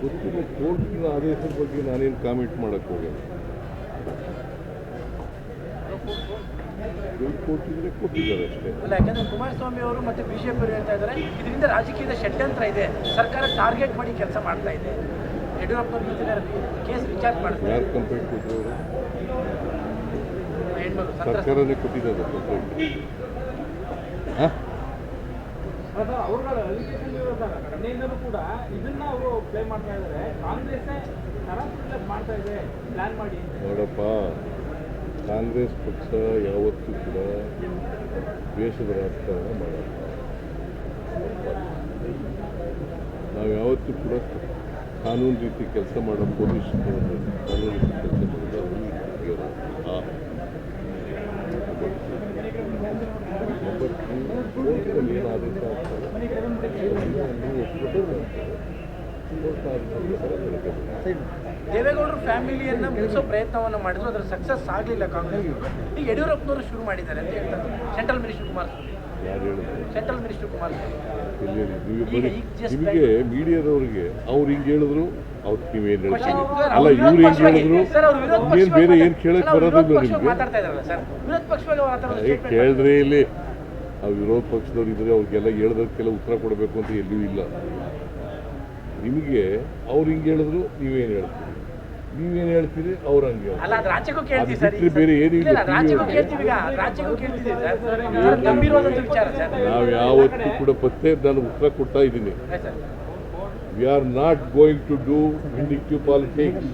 ಗೊತ್ತಿಲ್ಲ ಕೋರ್ಟಿನ ಆದೇಶದ ಬಗ್ಗೆ ನಾನೇನು ಕಾಮೆಂಟ್ ಮಾಡಕ್ಕೆ ಹೋಗಲ್ಲ ದುಡ್ಡು ಕೊಟ್ಟಿದ್ರೆ ಕೊಟ್ಟಿದ್ದಾರೆ ಅಷ್ಟೇ. ಅಲ್ಲ ಯಾಕಂದ್ರೆ ಕುಮಾರಸ್ವಾಮಿ ಅವರು ಮತ್ತೆ ಬಿಜೆಪಿ ಅವರು ಹೇಳ್ತಾ ಇದ್ದಾರೆ ಇದರಿಂದ ರಾಜಕೀಯದ ಷಡ್ಯಂತ್ರ ಇದೆ. ಸರ್ಕಾರ ಟಾರ್ಗೆಟ್ ಮಾಡಿ ಕೆಲಸ ಮಾಡ್ತಾ ಇದೆ. ಯಡಿಯೂರಪ್ಪನವ್ರು ಕೇಸ್ ವಿಚಾರ ಮಾಡ್ತಾರೆ ಯಾರು ಕಂಪ್ಲೇಂಟ್ ಕೊಟ್ಟರು ಅವರು ಹೆಣ್ಮಗಳು ಸಂತ್ರಸ್ತ. ಸರ್ಕಾರನೇ ಕೊಟ್ಟಿದ್ದಾರೆ ಕಂಪ್ಲೇಂಟ್ ಹಾಂ? ಕೂಡ ಇದನ್ನ ಅವರು ಪ್ಲೇ ಮಾಡ್ತಾ ಇದ್ದಾರೆ ಕಾಂಗ್ರೆಸ್ ಮಾಡ್ತಾ ಇದೆ ಪ್ಲಾನ್ ಮಾಡಿ ನೋಡಪ್ಪ, ಕಾಂಗ್ರೆಸ್ ಪಕ್ಷ ಯಾವತ್ತೂ ಕೂಡ ದೇಶದ ರಾಜಕಾರಣ ಮಾಡಲ್ಲ. ನಾವು ಯಾವತ್ತೂ ಕೂಡ ಕಾನೂನು ರೀತಿ ಕೆಲಸ ಮಾಡೋ ಪೊಲೀಸ್ ಕಾನೂನು ರೀತಿ ಕೆಲಸ ಮಾಡಿದ ಆ ನಂಬರ್ ಟೂ ಕೋರ್ಟಲ್ಲಿ ಏನು ಆದೇಶ ಆಗ್ತದೆ ಅದನ್ನು ಒಪ್ಪಿಕೊಂಡು ಕೋರ್ಟ್ ಆದೇಶ ದೇವೇಗೌಡರ ಫ್ಯಾಮಿಲಿಯನ್ನ ಮುಗಿಸೋ ಪ್ರಯತ್ನವನ್ನು ಮಾಡಿದ್ರು ಅದ್ರ ಸಕ್ಸಸ್ ಆಗಲಿಲ್ಲ ಕಾಂಗ್ರೆಸ್. ಈಗ ಯಡಿಯೂರಪ್ಪನವರು ಶುರು ಮಾಡಿದ್ದಾರೆ ಅಂತ ಹೇಳ್ತಾರೆ. ಸೆಂಟ್ರಲ್ ಮಿನಿಸ್ಟರ್ ಹೇಳಿದ್ರು ಸೆಂಟ್ರಲ್ ಮಿನಿಸ್ಟರ್ ಕುಮಾರ್ ನಿಮಗೆ ಮೀಡಿಯಾದವರಿಗೆ ಅವ್ರು ಹಿಂಗೆ ಹೇಳಿದ್ರು ಅವ್ರು ನೀವೇನು ಹೇಳ್ತೀವಿ ಸರ್, ಅಲ್ಲ ಇವ್ರು ಹೆಂಗೆ ಹೇಳಿದ್ರು? ಏನು ಬೇರೆ ಏನು ಮಾತಾಡ್ತಾರೆ. ಕೇಳಕ್ ಅಲ್ಲ, ಅವ್ರು ವಿರೋಧ ಬರೋದಿಲ್ಲ ನಿಮಗೆ ಕೇಳಿದ್ರೆ ಇಲ್ಲಿ ಆ ವಿರೋಧ ಪಕ್ಷದವ್ರು ಇದ್ರೆ ಅವ್ರಿಗೆಲ್ಲ ಹೇಳ್ದಕ್ಕೆಲ್ಲ ಉತ್ತರ ಕೊಡಬೇಕು ಅಂತ ಎಲ್ಲಿಯೂ ಇಲ್ಲ. ನಿಮಗೆ ಅವ್ರು ಹಿಂಗೆ ಹೇಳಿದ್ರು ನೀವೇನು ಹೇಳ್ತೀರಿ? ನೀವೇನು ಹೇಳ್ತೀರಿ ಅವ್ರು ಹಂಗೆ ಹೇಳ್ತಾರೆ. ಅಲ್ಲ ಅದು ರಾಜ್ಯಕ್ಕೂ ಕೇಳ್ತೀವಿ ಸರ್ ಬಿಟ್ರೆ ಬೇರೆ ಏನೂ ಇಲ್ಲ. ಇಲ್ಲ, ರಾಜ್ಯಕ್ಕೂ ಕೇಳ್ತೀವಿ ಈಗ. ರಾಜ್ಯಕ್ಕೂ ಕೇಳ್ತೀವಿ ಸರ್. ಸರ್ ಗಂಭೀರವಾದಂಥ ವಿಚಾರ ಸರ್. ನಾವು ಯಾವತ್ತೂ ಕೂಡ ಪತ್ತೆ ನಾನು ಉತ್ತರ ಕೊಡ್ತಾ ಇದ್ದೀನಿ. We are not going to do to politics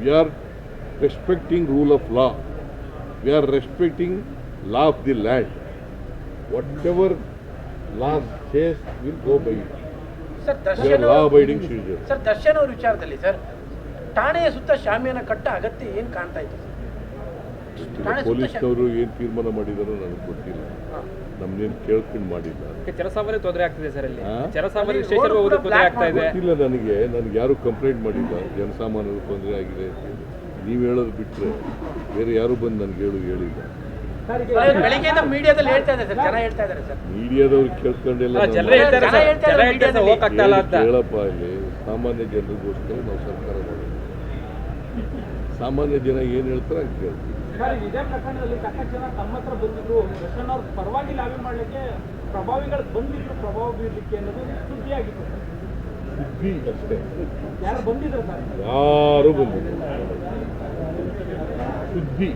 we are respecting rule of law we are respecting law of the land what land. Whatever law will go by sir Darshan ಅವ್ರು- abiding sir Darshan ಅವ್ರ ವಿಚಾರದಲ್ಲಿ sir ಠಾಣೆಯ ಸುತ್ತ ಶಾಮಿಯಾನ ಕಟ್ಟ ಅಗತ್ಯ ಏನು ಕಾಣ್ತಾ ಇತ್ತು ಪೊಲೀಸ್ನವರು ಏನು ತೀರ್ಮಾನ ಮಾಡಿದಾರೋ ನನಗೆ ಗೊತ್ತಿಲ್ಲ. ನಮ್ದೇನು ಕೇಳ್ಕೊಂಡು ಮಾಡಿಲ್ಲ. ಜನಸಾಮಾನ್ಯ ತೊಂದರೆ ಆಗ್ತಿದೆ ಸರ್ ಅಲ್ಲಿ. ಹೋಗೋದಕ್ಕೆ ತೊಂದರೆ ಆಗ್ತಾ ಇದೆ. ಇಲ್ಲ ನನಗೆ ನನಗೆ ಯಾರು ಕಂಪ್ಲೇಂಟ್ ಮಾಡಿಲ್ಲ. ಜನಸಾಮಾನ್ಯರು ತೊಂದರೆ ಆಗಿದೆ ನೀವು ಹೇಳೋದು ಬಿಟ್ಟರೆ ಬೇರೆ ಯಾರು ಬಂದು ನನಗೆ ಹೇಳು ಹೇಳಿಲ್ಲ. ಬೆಳಿಗ್ಗೆಯಿಂದ ಮೀಡಿಯಾದಲ್ಲಿ ಹೇಳ್ತಾ ಇದ್ದಾರೆ ಸರ್ ಜನ ಹೇಳ್ತಾ ಇದ್ದಾರೆ ಸರ್. ಮೀಡಿಯಾದವ್ರು ಕೇಳ್ಕೊಂಡಿಲ್ಲ ಜನ ಹೇಳ್ತಾರೆ ಜನ ಹೇಳ್ತಾ ಇದ್ದಾರೆ ಹೇಳ್ತಾರೆ ಹೋಗಕ್ಕಾಗ್ತಾ ಇಲ್ಲ ಅಂತ. ಹೇಳಪ್ಪ ಇಲ್ಲಿ ಸಾಮಾನ್ಯ ಜನರಿಗೋಸ್ಕರ ನಾವು ಸರ್ಕಾರ ಮಾಡೋದು. ಸಾಮಾನ್ಯ ಜನ ಏನು ಹೇಳ್ತಾರೆ ಅಂತ ಕೇಳ್ತೀವಿ. ಸರ್ ಇದೇ ಪ್ರಕರಣದಲ್ಲಿ ಸಾಕಷ್ಟು ಜನ ತಮ್ಮ ಹತ್ರ ಬಂದಿದ್ರು. ದರ್ಶನ್ ಅವ್ರ ಪರವಾಗಿ ಲಾಬಿ ಮಾಡ್ಲಿಕ್ಕೆ ಪ್ರಭಾವಿಗಳು ಬಂದಿದ್ರು. ಪ್ರಭಾವ ಬೀರ್ಲಿಕ್ಕೆ ಅನ್ನೋದು ಸುದ್ದಿ ಆಗಿತ್ತು. ಸುದ್ದಿ ಅಷ್ಟೇ. ಯಾರು ಬಂದಿದ್ರು ಸರ್? ಯಾರು ಬಂದಿಲ್ಲ ಸುದ್ದಿ.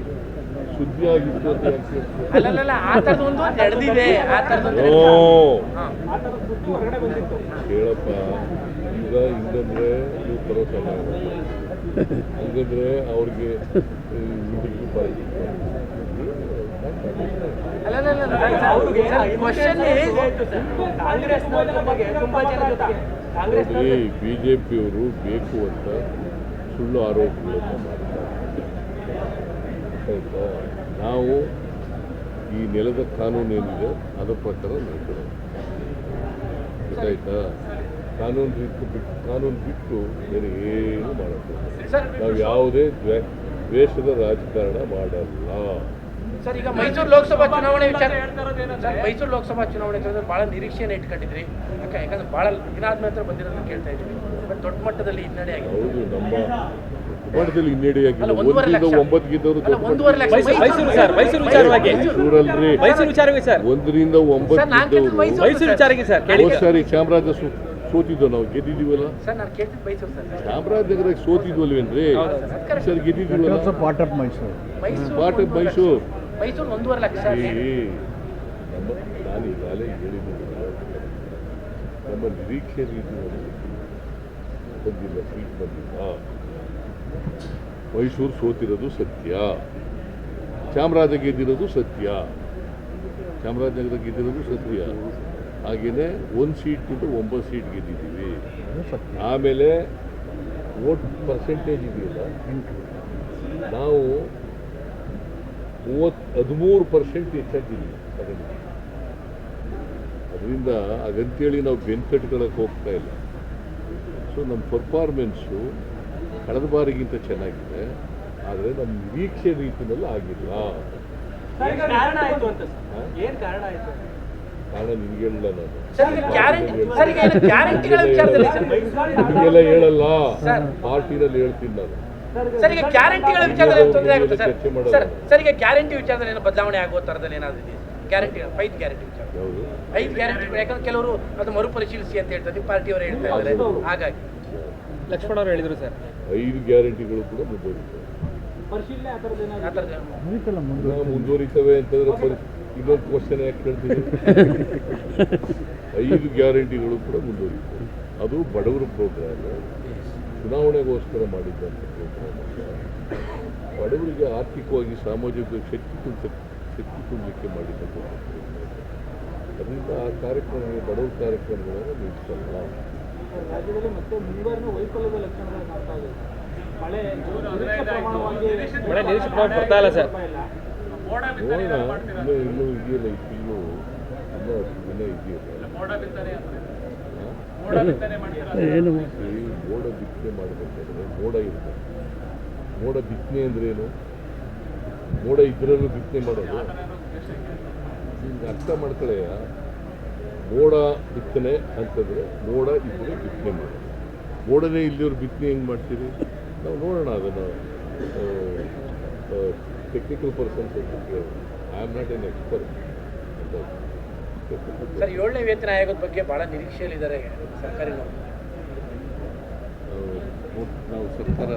ಸುದ್ದಿ ಆಗಿತ್ತು ಅಂತ? ಅಲ್ಲಲ್ಲ ಆ ಥರದೊಂದು ಒಂದು ನಡೆದಿದೆ. ಆ ಥರದ್ದು ಓ. ಕೇಳಪ್ಪ ಈಗ ಹಿಂಗಂದ್ರೆ ನೀವು ಬರೋ ಸಮಯ ಹಂಗಂದ್ರೆ ಅವ್ರಿಗೆ ಕ್ವಶನ್ ಕಾಂಗ್ರೆಸ್ನವ್ರ ಬಗ್ಗೆ ತುಂಬಾ ಜನ ಜೊತೆಗೆ. ಕಾಂಗ್ರೆಸ್ ಬಿ ಜೆ ಬೇಕು ಅಂತ ಸುಳ್ಳು ಆರೋಪಗಳನ್ನು ಮಾಡ್ತಾರೆ. ಆಯ್ತಾ ನಾವು ಈ ನೆಲದ ಕಾನೂನು ಏನಿದೆ ಅದರ ಪ್ರಕಾರ ನಡ್ಕೊಳ್ಳೋದು. ಗೊತ್ತಾಯ್ತಾ? ಕಾನೂನು ಬಿಟ್ಟು ಬಿಟ್ಟು ಕಾನೂನು ಬಿಟ್ಟು ಬೇರೆ ಏನು ಮಾಡೋದು ನಾವು ಯಾವುದೇ ದ್ವೇ ದ್ವೇಷದ ರಾಜಕಾರಣ ಮಾಡಲ್ಲ. ಸರ್ ಈಗ ಮೈಸೂರು ಲೋಕಸಭಾ ಚುನಾವಣೆ ವಿಚಾರ ಸರ್ ಮೈಸೂರು ಲೋಕಸಭಾ ಚುನಾವಣೆ ಭಾಳ ನಿರೀಕ್ಷೆಯನ್ನು ಇಟ್ಕೊಂಡಿದ್ರಿ. ಯಾಕೆ ಯಾಕಂದ್ರೆ ಬಹಳ ದಿನ ಆದ್ಮೇಲೆ ಹತ್ರ ಬಂದಿರೋದನ್ನ ಕೇಳ್ತಾ ಇದ್ದೀವಿ ದೊಡ್ಡ ಮಟ್ಟದಲ್ಲಿ ಹಿನ್ನಡೆ ಆಗಿದೆ ಹೌದು ನಮ್ಮ ಮಟ್ಟದಲ್ಲಿ ಹಿನ್ನಡೆಯಾಗಿಲ್ಲ ಒಂದರಿಂದ ಲಕ್ಷ. ಒಂಬತ್ತು ಗೆದ್ದವರು ಅಲ್ಲ ಲಕ್ಷ. ಮೈಸೂರು- ಮೈಸೂರು ಸರ್, ಮೈಸೂರು ವಿಚಾರವಾಗಿ. ಮೈಸೂರಲ್ರಿ ಮೈಸೂರು ವಿಚಾರವೇ ಸರ್. ಒಂದರಿಂದ ಒಂಬತ್ತು ಸರ್, ಚಾಮರಾಜ ಸೋತಿದ್ದು ಸೋತಿದ್ವು ನಾವು? ಗೆದ್ದಿದ್ದೀವಲ್ಲ? ಸರ್ ನಾನು ಕೇಳ್ತಿದ್ದು ಮೈಸೂರು ಸರ್. ಚಾಮರಾಜನಗರ ಸೋತಿದ್ವಲ್ವೇನ್ರಿ? Sir ಗೆದ್ದಿದ್ದೀವಲ್ಲ? Part of Mysuru part of Mysuru Mysuru ಒಂದೂವರೆ ಲಕ್ಷ ನಾನು ಈಗಾಗಲೇ ಹೇಳಿದ್ದೀನಿ ನಮ್ಮ ನಿರೀಕ್ಷೆ ರೀತಿ ಬಂದಿಲ್ಲ ಸೀಟ್ ಬಂದಿಲ್ಲ. ಮೈಸೂರು ಸೋತಿರೋದು ಸತ್ಯ. ಚಾಮರಾಜ ಗೆದ್ದಿರೋದು ಸತ್ಯ. ಚಾಮರಾಜನಗರ ಗೆದ್ದಿರೋದು ಸತ್ಯ. ಹಾಗೆಯೇ ಒಂದು ಸೀಟಿಂದ ಒಂಬತ್ತು ಸೀಟ್ ಗೆದ್ದಿದ್ದೀವಿ. ಆಮೇಲೆ ವೋಟ್ ಪರ್ಸೆಂಟೇಜ್ ಇದೆಯಲ್ಲ? ನಾವು ಮೂವತ್ತು, ಹದಿಮೂರು ಪರ್ಸೆಂಟ್ ಹೆಚ್ಚಾಗಿದ್ದೀವಿ ಅದರಿಂದ ಅದಂತೇಳಿ ನಾವು ಬೆನ್ಕಟ್ಕೊಳಕ್ಕೆ ಹೋಗ್ತಾ ಇಲ್ಲ. ಸೊ ನಮ್ಮ ಪರ್ಫಾರ್ಮೆನ್ಸು ಕಳೆದ ಬಾರಿಗಿಂತ ಚೆನ್ನಾಗಿದೆ ಆದರೆ ನಮ್ಮ ನಿರೀಕ್ಷೆ ರೀತಿಯಲ್ಲಿ ಆಗಿಲ್ಲ. ಕಾರಣ ನಿಮಗೆಲ್ಲ ಅಂತ ಹಾ? ಏನ್ ಕಾರಣ ಆಯ್ತು? ಕಾರಣ ನಿನ್ಗೆ ಹೇಳಿಲ್ಲ ನಾನು. ಸರ್ ಈಗ ಗ್ಯಾರಂಟಿ ಸರ್ ಈಗ ಏನು ಗ್ಯಾರಂಟಿಗಳ ವಿಚಾರದಲ್ಲಿ ಸರ್. ನಿಮಗೆಲ್ಲ ಹೇಳಲ್ಲ. ಸರ್. ಪಾರ್ಟಿನಲ್ಲಿ ಹೇಳ್ತೀನಿ ನಾನು. ಸರಿಗೆ ಗ್ಯಾರಂಟಿಗಳ ವಿಚಾರದಲ್ಲಿ ತೊಂದರೆ ಆಗುತ್ತೆ ಸರ್. ಸರ್ ಸರಿಗೆ ಈಗ ಗ್ಯಾರಂಟಿ ವಿಚಾರದಲ್ಲಿ ಏನೋ ಬದಲಾವಣೆ ಆಗೋ ಥರದಲ್ಲಿ ಏನಾದರೂ ಇದೆಯಾ? ಗ್ಯಾರಂಟಿ ಐದು ಗ್ಯಾರಂಟಿ ವಿಚಾರ. ಐದು ಗ್ಯಾರಂಟಿ ಯಾಕಂದ್ರೆ ಕೆಲವರು ಅದು ಮರುಪರಿಶೀಲಿಸಿ ಅಂತ ಹೇಳ್ತಾರೆ. ನಿಮ್ಮ ಪಾರ್ಟಿಯವರು ಹೇಳ್ತಾ ಇದ್ದಾರೆ. ಹಾಗಾಗಿ. ಲಕ್ಷ್ಮಣ ಅವರು ಹೇಳಿದ್ರು ಸರ್. ಐದು ಗ್ಯಾರಂಟಿಗಳು ಕೂಡ ಮುಂದುವರಿತವೆ. ಮುಂದುವರಿತವೆ? ಅಂತಂದ್ರೆ ಇನ್ನೊಂದು ಕ್ವಶನ್ ಯಾಕೆ ಕೇಳ್ತೀವಿ ಐದು ಗ್ಯಾರಂಟಿಗಳು ಕೂಡ ಮುಂದುವರಿತವೆ. ಅದು ಬಡವರ ಪ್ರೋಗ್ರಾಮ್ ಚುನಾವಣೆಗೋಸ್ಕರ ಮಾಡಿದ್ದಂಥ ಪ್ರೋಗ್ರಾಮ್ ಬಡವರಿಗೆ ಆರ್ಥಿಕವಾಗಿ ಸಾಮಾಜಿಕ ಶಕ್ತಿ ತುಂಬ ಶಕ್ತಿ ತುಂಬಲಿಕ್ಕೆ ಮಾಡಿದ್ದಂಥ program. ಅದರಿಂದ ಆ ಕಾರ್ಯಕ್ರಮಗಳು ಬಡವರ ಕಾರ್ಯಕ್ರಮಗಳನ್ನು ನಿಲ್ಲಿಸಲ್ಲ. ರಾಜ್ಯದಲ್ಲಿ ಮತ್ತೆ ಮುಂಗಾರಿನ ವೈಫಲ್ಯದ ಲಕ್ಷಣಗಳು ಕಾಣ್ತಾ ಇದೆ. ಮಳೆ ಬರ್ತಾ ಇಲ್ಲ ಸರ್. ಇನ್ನೂ ಇನ್ನೂ ಇದೆಯಲ್ಲ ಇನ್ನೂ ಇದೆಯಲ್ಲ. ಏನು? ಈ ಮೋಡ ಬಿತ್ತನೆ ಮಾಡಬೇಕಾದ್ರೆ ಮೋಡ ಇರುತ್ತೆ. ಮೋಡ ಬಿತ್ತನೆ ಅಂದ್ರೇನು ಮೋಡ ಇದ್ರಲ್ಲೂ ಬಿತ್ತನೆ ಮಾಡೋದು? ಅರ್ಥ ಮಾಡ್ಕೊಳ್ಳೆಯ? ಮೋಡ ಬಿತ್ತನೆ ಅಂತಂದರೆ ಮೋಡ ಇದ್ದರೆ ಬಿತ್ತನೆ ಮಾಡಿ. ಮೋಡನೇ ಇಲ್ಲಿಯವ್ರು ಬಿತ್ತನೆ ಹೆಂಗೆ ಮಾಡ್ತೀರಿ? ನಾವು ನೋಡೋಣ ಅದನ್ನು. Technical person I am not an expert ಅಂತ ಸರ್ ಏಳನೇ ವೇತನ ಆಯೋಗದ ಬಗ್ಗೆ ಬಹಳ ನಿರೀಕ್ಷೆಯಲ್ಲಿದ್ದಾರೆ ಸರ್ಕಾರಿ ನಾವು ಸರ್ಕಾರ